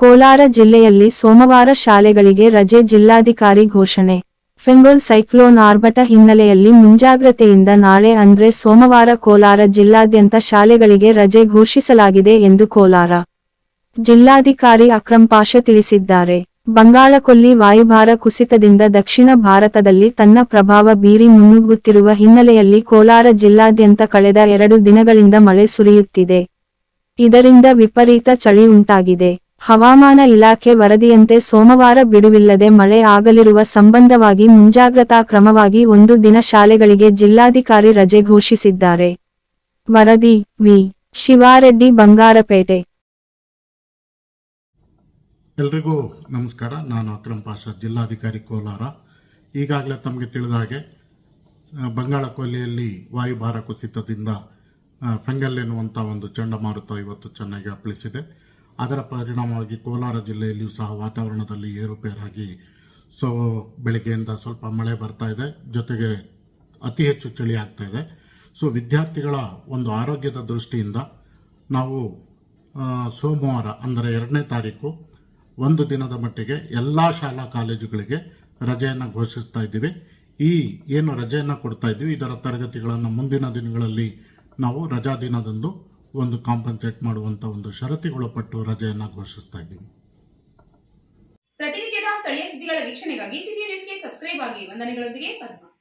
ಕೋಲಾರ ಜಿಲ್ಲೆಯಲ್ಲಿ ಸೋಮವಾರ ಶಾಲೆಗಳಿಗೆ ರಜೆ ಜಿಲ್ಲಾಧಿಕಾರಿ ಘೋಷಣೆ. ಫೆಂಗೋಲ್ ಸೈಕ್ಲೋನ್ ಆರ್ಭಟ ಹಿನ್ನೆಲೆಯಲ್ಲಿ ಮುಂಜಾಗ್ರತೆಯಿಂದ ನಾಳೆ ಅಂದ್ರೆ ಸೋಮವಾರ ಕೋಲಾರ ಜಿಲ್ಲಾದ್ಯಂತ ಶಾಲೆಗಳಿಗೆ ರಜೆ ಘೋಷಿಸಲಾಗಿದೆ ಎಂದು ಕೋಲಾರ ಜಿಲ್ಲಾಧಿಕಾರಿ ಅಕ್ರಂ ಪಾಷ ತಿಳಿಸಿದ್ದಾರೆ. ಬಂಗಾಳಕೊಲ್ಲಿ ವಾಯುಭಾರ ಕುಸಿತದಿಂದ ದಕ್ಷಿಣ ಭಾರತದಲ್ಲಿ ತನ್ನ ಪ್ರಭಾವ ಬೀರಿ ಮುನ್ನುಗ್ಗುತ್ತಿರುವ ಹಿನ್ನೆಲೆಯಲ್ಲಿ ಕೋಲಾರ ಜಿಲ್ಲಾದ್ಯಂತ ಕಳೆದ ಎರಡು ದಿನಗಳಿಂದ ಮಳೆ ಸುರಿಯುತ್ತಿದೆ. ಇದರಿಂದ ವಿಪರೀತ ಚಳಿ ಉಂಟಾಗಿದೆ. ಹವಾಮಾನ ಇಲಾಖೆ ವರದಿಯಂತೆ ಸೋಮವಾರ ಬಿಡುವಿಲ್ಲದೆ ಮಳೆ ಆಗಲಿರುವ ಸಂಬಂಧವಾಗಿ ಮುಂಜಾಗ್ರತಾ ಕ್ರಮವಾಗಿ ಒಂದು ದಿನ ಶಾಲೆಗಳಿಗೆ ಜಿಲ್ಲಾಧಿಕಾರಿ ರಜೆ ಘೋಷಿಸಿದ್ದಾರೆ. ವರದಿ ವಿ. ಶಿವಾರೆಡ್ಡಿ, ಬಂಗಾರಪೇಟೆ. ಎಲ್ರಿಗೂ ನಮಸ್ಕಾರ. ನಾನು ಅಕ್ರಮ್ ಪಾಷಾ, ಜಿಲ್ಲಾಧಿಕಾರಿ ಕೋಲಾರ. ಈಗಾಗಲೇ ತಮಗೆ ತಿಳಿದ ಹಾಗೆ, ಬಂಗಾಳ ಕೊಲ್ಲಿಯಲ್ಲಿ ವಾಯುಭಾರ ಕುಸಿತದಿಂದ ಫೆಂಗಲ್ ಎನ್ನುವಂಥ ಒಂದು ಚಂಡಮಾರುತ ಇವತ್ತು ಚೆನ್ನಾಗಿ ಅಪ್ಪಳಿಸಿದೆ. ಅದರ ಪರಿಣಾಮವಾಗಿ ಕೋಲಾರ ಜಿಲ್ಲೆಯಲ್ಲಿಯೂ ಸಹ ವಾತಾವರಣದಲ್ಲಿ ಏರುಪೇರಾಗಿ ಸೊ, ಬೆಳಗ್ಗೆಯಿಂದ ಸ್ವಲ್ಪ ಮಳೆ ಬರ್ತಾ ಇದೆ. ಜೊತೆಗೆ ಅತಿ ಹೆಚ್ಚು ಚಳಿ ಆಗ್ತಾ ಇದೆ. ಸೊ, ವಿದ್ಯಾರ್ಥಿಗಳ ಒಂದು ಆರೋಗ್ಯದ ದೃಷ್ಟಿಯಿಂದ ನಾವು ಸೋಮವಾರ ಅಂದರೆ ಎರಡನೇ ತಾರೀಕು ಒಂದು ದಿನದ ಮಟ್ಟಿಗೆ ಎಲ್ಲ ಶಾಲಾ ಕಾಲೇಜುಗಳಿಗೆ ರಜೆಯನ್ನು ಘೋಷಿಸ್ತಾ ಇದ್ದೀವಿ. ಈ ಏನು ರಜೆಯನ್ನು ಕೊಡ್ತಾ ಇದ್ದೀವಿ, ಇದರ ತರಗತಿಗಳನ್ನು ಮುಂದಿನ ದಿನಗಳಲ್ಲಿ ನಾವು ರಜಾ ದಿನದಂದು ಒಂದು ಕಾಂಪನ್ಸೇಟ್ ಮಾಡುವಂತ ಒಂದು ಷರತ್ತಿಗೊಳಪಟ್ಟು ರಜೆಯನ್ನು ಘೋಷಿಸ್ತಾ ಇದ್ದೀವಿ. ಪ್ರತಿನಿತ್ಯದ ಸ್ಥಳೀಯ ಸುದ್ದಿಗಳ ವೀಕ್ಷಣೆಗಾಗಿ ಸಿಟಿ ನ್ಯೂಸ್ಗೆ ಸಬ್ಸ್ಕ್ರೈಬ್ ಆಗಿ ವಂದನೆಗಳೊಂದಿಗೆ ಪದ್ಮ